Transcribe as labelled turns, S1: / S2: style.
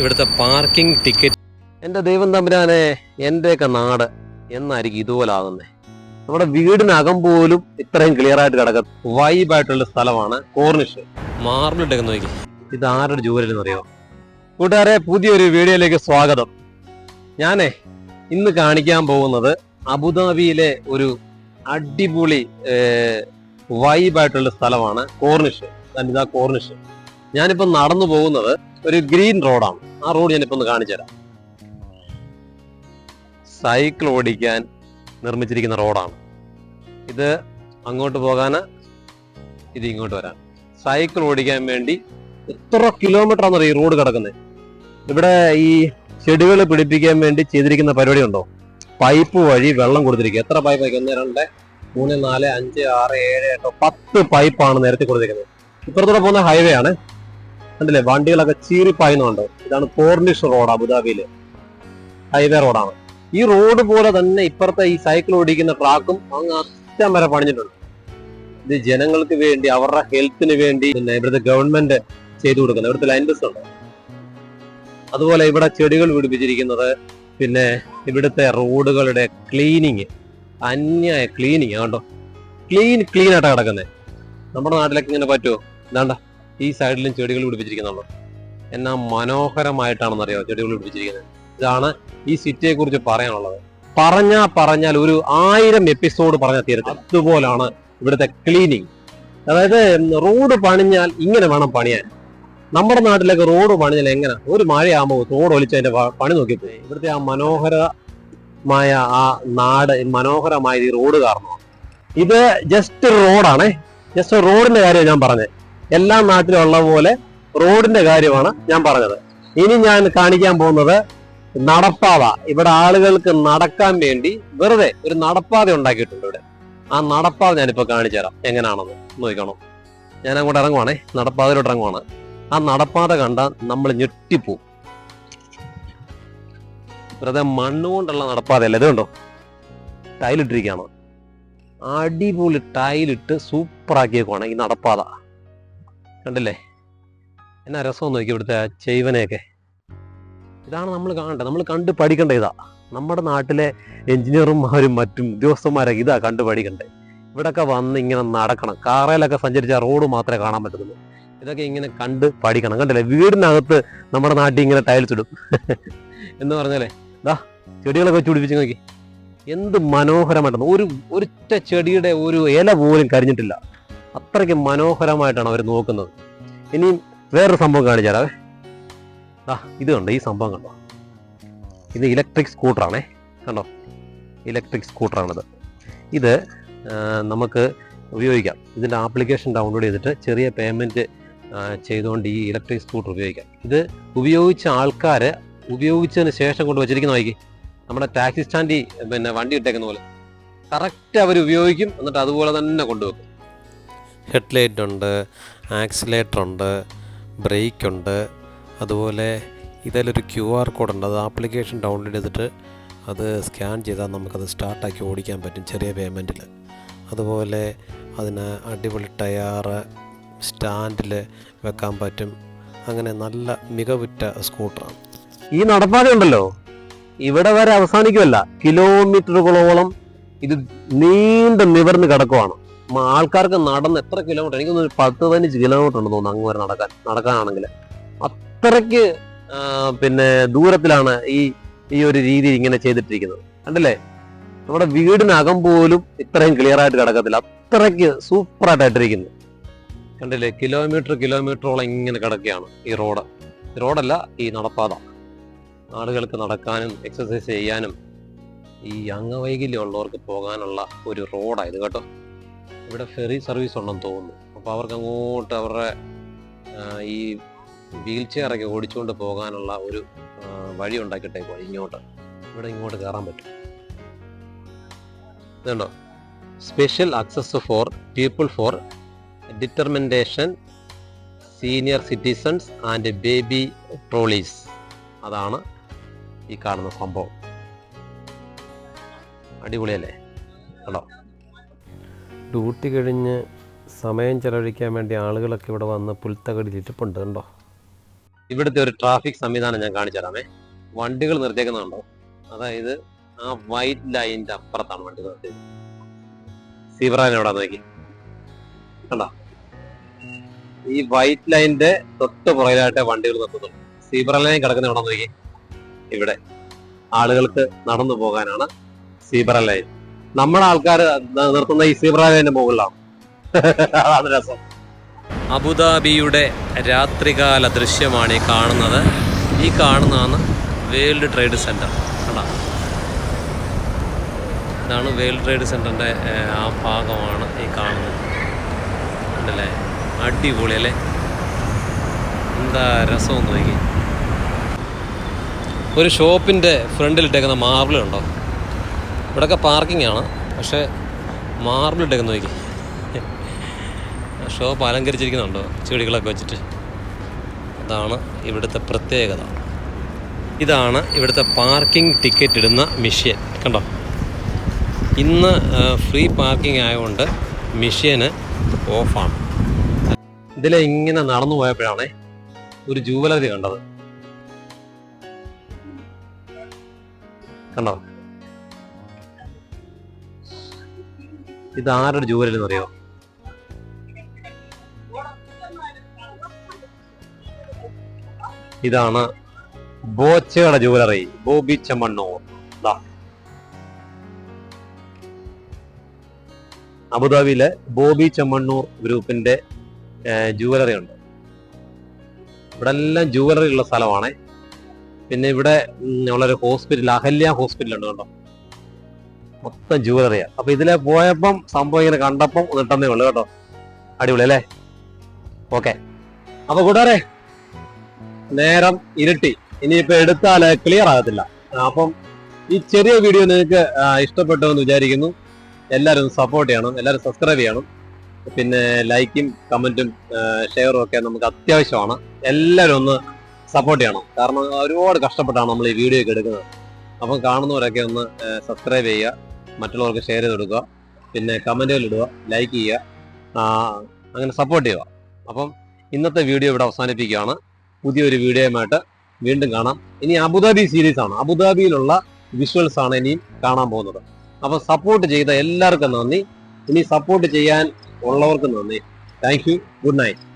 S1: ഇവിടുത്തെ parking ticket എന്റെ ദൈവം തമ്പുരാനെ എന്റെയൊക്കെ നാട് എന്നായിരിക്കും ഇതുപോലെ ആകുന്നത് നമ്മുടെ വീടിനകം പോലും ഇത്രയും ക്ലിയർ ആയിട്ട് കിടക്കും വൈബായിട്ടുള്ള സ്ഥലമാണ് കോർണിഷ് മാർബിൾ ഇട്ടൊക്കെ നോക്കി. ഇത് ആരുടെ ജോലിയെന്ന് അറിയോ? കൂട്ടുകാരെ പുതിയൊരു വീഡിയോയിലേക്ക് സ്വാഗതം. ഞാനേ ഇന്ന് കാണിക്കാൻ പോകുന്നത് അബുദാബിയിലെ ഒരു അടിപൊളി വൈബായിട്ടുള്ള സ്ഥലമാണ് കോർണിഷ് കോർണിഷ് ഞാനിപ്പോ നടന്നു പോകുന്നത് ഒരു ഗ്രീൻ റോഡാണ് ആ റോഡ് ഞാനിപ്പോ ഒന്ന് കാണിച്ചു തരാം. സൈക്കിൾ ഓടിക്കാൻ നിർമ്മിച്ചിരിക്കുന്ന റോഡാണ്. ഇത് അങ്ങോട്ട് പോകാന് ഇത് ഇങ്ങോട്ട് വരാൻ. സൈക്കിൾ ഓടിക്കാൻ വേണ്ടി എത്ര കിലോമീറ്റർ ആണ് ഈ റോഡ് കിടക്കുന്നത്? ഇവിടെ ഈ ചെടികൾ പിടിപ്പിക്കാൻ വേണ്ടി ചെയ്തിരിക്കുന്ന പരിപാടി ഉണ്ടോ? പൈപ്പ് വഴി വെള്ളം കൊടുത്തിരിക്കുക. എത്ര പൈപ്പ് ഒന്ന് രണ്ട് മൂന്ന് നാല് അഞ്ച് ആറ് ഏഴ് എട്ടോ പത്ത് പൈപ്പാണ് നേരത്തെ കൊടുത്തിരിക്കുന്നത്. ഇപ്പുറത്തൂടെ പോകുന്ന ഹൈവേ ആണ്. കണ്ടില്ലേ വണ്ടികളൊക്കെ ചീറിപ്പായുന്നുണ്ട് ഇതാണ് കോർണിഷ് റോഡ് അബുദാബിയിൽ. ഹൈവേ റോഡാണ്. ഈ റോഡ് പോലെ തന്നെ ഇപ്പുറത്തെ ഈ സൈക്കിൾ ഓടിക്കുന്ന ട്രാക്കും അങ്ങ് അറ്റം വരെ പണിഞ്ഞിട്ടുണ്ട്. ഇത് ജനങ്ങൾക്ക് വേണ്ടി അവരുടെ ഹെൽത്തിന് വേണ്ടി പിന്നെ ഇവിടുത്തെ ഗവൺമെന്റ് ചെയ്തു കൊടുക്കുന്നത്. ഇവിടുത്തെ ലൈൻ ബസ് ഉണ്ട്. അതുപോലെ ഇവിടെ ചെടികൾ പിടിപ്പിച്ചിരിക്കുന്നത് പിന്നെ ഇവിടുത്തെ റോഡുകളുടെ ക്ലീനിങ് അന്യായ ക്ലീനിങ് കണ്ടോ ക്ലീൻ ക്ലീൻ ആയിട്ടാണ് കിടക്കുന്നത് നമ്മുടെ നാട്ടിലൊക്കെ ഇങ്ങനെ പറ്റുമോ ഇതാണ്ട. ഈ സൈഡിലും ചെടികൾ പിടിപ്പിച്ചിരിക്കുന്നുള്ളൂ. എന്നാ മനോഹരമായിട്ടാണെന്നറിയോ ചെടികൾ പിടിപ്പിച്ചിരിക്കുന്നത്? ഇതാണ് ഈ സിറ്റിയെ കുറിച്ച് പറയാനുള്ളത്. പറഞ്ഞാ പറഞ്ഞാൽ ഒരു ആയിരം എപ്പിസോഡ് പറഞ്ഞാൽ തീരത്തില്ല. അതുപോലാണ് ഇവിടുത്തെ ക്ലീനിങ് അതായത് റോഡ് പണിഞ്ഞാൽ ഇങ്ങനെ വേണം പണിയാൻ. നമ്മുടെ നാട്ടിലൊക്കെ റോഡ് പണിഞ്ഞാൽ എങ്ങനെ? ഒരു മഴയാകുമ്പോൾ റോഡ് ഒലിച്ച് അതിന്റെ പണി നോക്കിപ്പോയി ഇവിടുത്തെ ആ മനോഹരമായ ആ നാട് മനോഹരമായ ഈ റോഡ് കാരണമാണ്. ഇത് ജസ്റ്റ് റോഡാണേ ജസ്റ്റ് റോഡിന്റെ കാര്യം ഞാൻ പറഞ്ഞത് എല്ലാ നാട്ടിലും ഉള്ള പോലെ റോഡിന്റെ കാര്യമാണ് ഞാൻ പറഞ്ഞത്. ഇനി ഞാൻ കാണിക്കാൻ പോകുന്നത് നടപ്പാത. ഇവിടെ ആളുകൾക്ക് നടക്കാൻ വേണ്ടി വെറുതെ ഒരു നടപ്പാത ഉണ്ടാക്കിയിട്ടുണ്ട് ഇവിടെ. ആ നടപ്പാത ഞാനിപ്പോ കാണിച്ചു തരാം. എങ്ങനെയാണെന്ന് നോക്കണം ഞാൻ അങ്ങോട്ട് ഇറങ്ങുവാണേ. നടപ്പാതയിലോട്ട് ഇറങ്ങുവാണ്. ആ നടപ്പാത കണ്ടാൽ നമ്മൾ ഞെട്ടിപ്പോവും. വെറുതെ മണ്ണുകൊണ്ടുള്ള നടപ്പാതയല്ല. ഇത് കണ്ടോ? ടൈലിട്ടിരിക്കുകയാണ്. അടിപൊളി ടൈലിട്ട് സൂപ്പറാക്കിയേക്കുവാണ് ഈ നടപ്പാത. കണ്ടില്ലേ? എന്നാ രസം നോക്കി ഇവിടുത്തെ ചെയ്വനെയൊക്കെ. ഇതാണ് നമ്മൾ കാണേണ്ടത്. നമ്മൾ കണ്ട് പഠിക്കേണ്ട ഇതാ. നമ്മുടെ നാട്ടിലെ എഞ്ചിനീയർമാരും മറ്റും ഉദ്യോഗസ്ഥന്മാരൊക്കെ ഇതാ കണ്ട് പഠിക്കണ്ടേ. ഇവിടൊക്കെ വന്ന് ഇങ്ങനെ നടക്കണം. കാറയിലൊക്കെ സഞ്ചരിച്ച റോഡ് മാത്രമേ കാണാൻ പറ്റുള്ളൂ ഇതൊക്കെ ഇങ്ങനെ കണ്ട് പഠിക്കണം. കണ്ടില്ലേ? വീടിനകത്ത് നമ്മുടെ നാട്ടിൽ ഇങ്ങനെ ടൈൽസ് ഇടും. എന്ന് പറഞ്ഞാലേ ദാ ചെടികളൊക്കെ വെച്ച് പിടിപ്പിച്ച് നോക്കി. എന്ത് മനോഹരമായിട്ടാണ് ഒരു ഒരൊറ്റ ചെടിയുടെ ഒരു ഇല പോലും കരിഞ്ഞിട്ടില്ല. അത്രയ്ക്ക് മനോഹരമായിട്ടാണ് അവർ നോക്കുന്നത്. ഇനിയും വേറൊരു സംഭവം കാണിച്ചാലേ? ആ ഇത് കണ്ടോ? ഈ സംഭവം കണ്ടോ? ഇത് ഇലക്ട്രിക് സ്കൂട്ടറാണേ കണ്ടോ? ഇലക്ട്രിക് സ്കൂട്ടറാണിത് ഇത് നമുക്ക് ഉപയോഗിക്കാം. ഇതിന്റെ ആപ്ലിക്കേഷൻ ഡൗൺലോഡ് ചെയ്തിട്ട് ചെറിയ പേയ്മെന്റ് ചെയ്തുകൊണ്ട് ഈ ഇലക്ട്രിക് സ്കൂട്ടർ ഉപയോഗിക്കാം. ഇത് ഉപയോഗിച്ച ആൾക്കാർ ഉപയോഗിച്ചതിന് ശേഷം കൊണ്ട് വെച്ചിരിക്കുന്ന വൈകി നമ്മുടെ ടാക്സി സ്റ്റാൻഡിൽ പിന്നെ വണ്ടി ഇട്ടേക്കുന്ന പോലെ കറക്റ്റ് അവർ ഉപയോഗിക്കും എന്നിട്ട് അതുപോലെ തന്നെ കൊണ്ടുവെക്കും. ഹെഡ്ലൈറ്റ് ഉണ്ട് ആക്സിലേറ്റർ ഉണ്ട് ബ്രേക്ക് ഉണ്ട് അതുപോലെ ഇതിലൊരു ക്യു ആർ കോഡ് ഉണ്ട് അത് ആപ്ലിക്കേഷൻ ഡൗൺലോഡ് ചെയ്തിട്ട് അത് സ്കാൻ ചെയ്താൽ നമുക്കത് സ്റ്റാർട്ടാക്കി ഓടിക്കാൻ പറ്റും ചെറിയ പേയ്മെന്റിൽ. അതുപോലെ അതിന് അടിപൊളി ടയറ് സ്റ്റാൻഡിൽ വെക്കാൻ പറ്റും. അങ്ങനെ നല്ല മികവുറ്റ സ്കൂട്ടറാണ്. ഈ നടപ്പാത ഉണ്ടല്ലോ ഇവിടെ വരെ അവസാനിക്കുമല്ല കിലോമീറ്ററുകളോളം ഇത് നീണ്ടു നിവർന്ന് കിടക്കുവാണ്. ആൾക്കാർക്ക് നടന്ന് എത്ര കിലോമീറ്റർ എനിക്കൊന്ന് പത്ത് പതിനഞ്ച് കിലോമീറ്റർ ഉണ്ട് തോന്നുന്നു അങ്ങ് വരെ നടക്കാൻ നടക്കാനാണെങ്കിൽ അത്രയ്ക്ക് പിന്നെ ദൂരത്തിലാണ് ഈ ഈ ഒരു രീതി ഇങ്ങനെ ചെയ്തിട്ടിരിക്കുന്നത്. കണ്ടില്ലേ? നമ്മുടെ വീടിനകം പോലും ഇത്രയും ക്ലിയർ ആയിട്ട് കിടക്കത്തില്ല. അത്രയ്ക്ക് സൂപ്പറായിട്ട് ആയിട്ടിരിക്കുന്നു. കണ്ടില്ലേ? കിലോമീറ്റർ കിലോമീറ്ററോളം ഇങ്ങനെ കിടക്കുകയാണ് ഈ റോഡ്. റോഡല്ല ഈ നടപ്പാത. ആളുകൾക്ക് നടക്കാനും എക്സസൈസ് ചെയ്യാനും ഈ അംഗവൈകല്യം ഉള്ളവർക്ക് പോകാനുള്ള ഒരു റോഡായത് കേട്ടോ. ഇവിടെ ഫെറി സർവീസ് ഉണ്ടെന്ന് തോന്നുന്നു. അപ്പോൾ അവർക്ക് അങ്ങോട്ട് അവരുടെ ഈ വീൽ ചെയറൊക്കെ ഓടിച്ചുകൊണ്ട് പോകാനുള്ള ഒരു വഴി ഉണ്ടാക്കിയിട്ടേക്കോ ഇങ്ങോട്ട് ഇവിടെ ഇങ്ങോട്ട് കയറാൻ പറ്റും. ഇതുണ്ടോ? Special access for people for determination senior citizens and baby trolleys അതാണ് ഈ കാണുന്ന സംഭവം. അടിപൊളിയല്ലേ? കണ്ടോ? ഡ്യൂട്ടി കഴിഞ്ഞ് സമയം ചെലവഴിക്കാൻ വേണ്ടി ആളുകളൊക്കെ ഇവിടെ വന്ന് പുൽത്തകടി ഇരിപ്പുണ്ട് കണ്ടോ? ഇവിടുത്തെ ഒരു ട്രാഫിക് സംവിധാനം ഞാൻ കാണിച്ചു തരാമേ. വണ്ടികൾ നിർത്തിയേക്കുന്നുണ്ടോ അതായത് ആ വൈറ്റ് ലൈനിന്റെ അപ്പുറത്താണ് വണ്ടി നിർത്തിയത്. സീബ്രാൻ എവിടെ നോക്കി. കണ്ടോ? ഈ വൈറ്റ് ലൈനിന്റെ തൊട്ട് പുറകിലായിട്ട് വണ്ടികൾ നിർത്തുന്നുള്ളൂ സീബ്ര ലൈൻ കിടക്കുന്ന എവിടെ നോക്കി. ഇവിടെ ആളുകൾക്ക് നടന്നു പോകാനാണ് സീബ്ര ലൈൻ. നമ്മുടെ ആൾക്കാർ നിർത്തുന്ന ഈ സീബ്ര ലൈനിന്റെ മുകളിലാണ്. അതാണ് രസം. അബുദാബിയുടെ രാത്രികാല ദൃശ്യമാണ് ഈ കാണുന്നത്. ഈ കാണുന്നതാണ് വേൾഡ് ട്രേഡ് സെന്റർ. കണ്ടോ? ഇതാണ് വേൾഡ് ട്രേഡ് സെന്ററിന്റെ ആ ഭാഗമാണ് ഈ കാണുന്നത്. ഉണ്ടല്ലേ അടിപൊളി അല്ലേ? എന്താ രസം നോക്കി ഒരു ഷോപ്പിന്റെ ഫ്രണ്ടിൽ ഇട്ടേക്കുന്ന മാർബിൾ ഉണ്ടോ ഇവിടെയൊക്കെ പാർക്കിംഗ് ആണ്. പക്ഷേ മാർബിൾ ഇട്ടേക്കുന്ന നോക്കി. ഷോപ്പ് അലങ്കരിച്ചിരിക്കുന്നുണ്ടോ? ചെടികളൊക്കെ വെച്ചിട്ട്. അതാണ് ഇവിടുത്തെ പ്രത്യേകത. ഇതാണ് ഇവിടുത്തെ പാർക്കിംഗ് ടിക്കറ്റ് ഇടുന്ന മെഷീൻ കണ്ടോ? ഇന്ന് ഫ്രീ പാർക്കിംഗ് ആയതുകൊണ്ട് മിഷ്യന് ഓഫാണ് ഇതിലെ ഇങ്ങനെ നടന്നു പോയപ്പോഴാണ് ഒരു ജൂവലറി കണ്ടത്. കണ്ടോ? ഇത് ആരുടെ ജൂവലറി എന്നറിയോ ഇതാണ് ബോച്ചയുടെ ജുവലറി ബോബി ചെമ്മണ്ണൂർ. അബുദാബിയിലെ ബോബി ചെമ്മണ്ണൂർ ഗ്രൂപ്പിന്റെ ജുവലറി ഉണ്ട്. ഇവിടെ എല്ലാം ജുവലറി ഉള്ള സ്ഥലമാണ്. പിന്നെ ഇവിടെ ഉള്ളൊരു ഹോസ്പിറ്റൽ അഹല്യ ഹോസ്പിറ്റൽ ഉണ്ട് കേട്ടോ. മൊത്തം ജുവലറിയാ അപ്പൊ ഇതിലെ പോയപ്പം സംഭവം ഇങ്ങനെ കണ്ടപ്പം നിട്ടന്നേ ഉള്ളു കേട്ടോ. അടിപൊളി അല്ലേ? ഓക്കെ അപ്പൊ കൂട്ടുകാരെ നേരം ഇരുട്ടി. ഇനിയിപ്പോ എടുത്താൽ ക്ലിയർ ആകത്തില്ല. അപ്പം ഈ ചെറിയ വീഡിയോ നിങ്ങൾക്ക് ഇഷ്ടപ്പെട്ടു എന്ന് വിചാരിക്കുന്നു. എല്ലാവരും സപ്പോർട്ട് ചെയ്യണം. എല്ലാവരും സബ്സ്ക്രൈബ് ചെയ്യണം. പിന്നെ ലൈക്കും കമന്റും ഷെയറും ഒക്കെ നമുക്ക് അത്യാവശ്യമാണ്. എല്ലാവരും ഒന്ന് സപ്പോർട്ട് ചെയ്യണം. കാരണം ഒരുപാട് കഷ്ടപ്പെട്ടാണ് നമ്മൾ ഈ വീഡിയോ ഒക്കെ എടുക്കുന്നത്. അപ്പം കാണുന്നവരൊക്കെ ഒന്ന് സബ്സ്ക്രൈബ് ചെയ്യുക. മറ്റുള്ളവർക്ക് ഷെയർ ചെയ്ത് കൊടുക്കുക. പിന്നെ കമന്റുകൾ ഇടുക ലൈക്ക് ചെയ്യുക അങ്ങനെ സപ്പോർട്ട് ചെയ്യുക. അപ്പം ഇന്നത്തെ വീഡിയോ ഇവിടെ അവസാനിപ്പിക്കുകയാണ്. പുതിയൊരു വീഡിയോയുമായിട്ട് വീണ്ടും കാണാം. ഇനി അബുദാബി സീരീസ് ആണ്. അബുദാബിയിലുള്ള വിഷ്വൽസ് ആണ് ഇനിയും കാണാൻ പോകുന്നത്. അപ്പോൾ സപ്പോർട്ട് ചെയ്ത എല്ലാവർക്കും നന്ദി. ഇനി സപ്പോർട്ട് ചെയ്യാൻ ഉള്ളവർക്കും നന്ദി. Thank you good night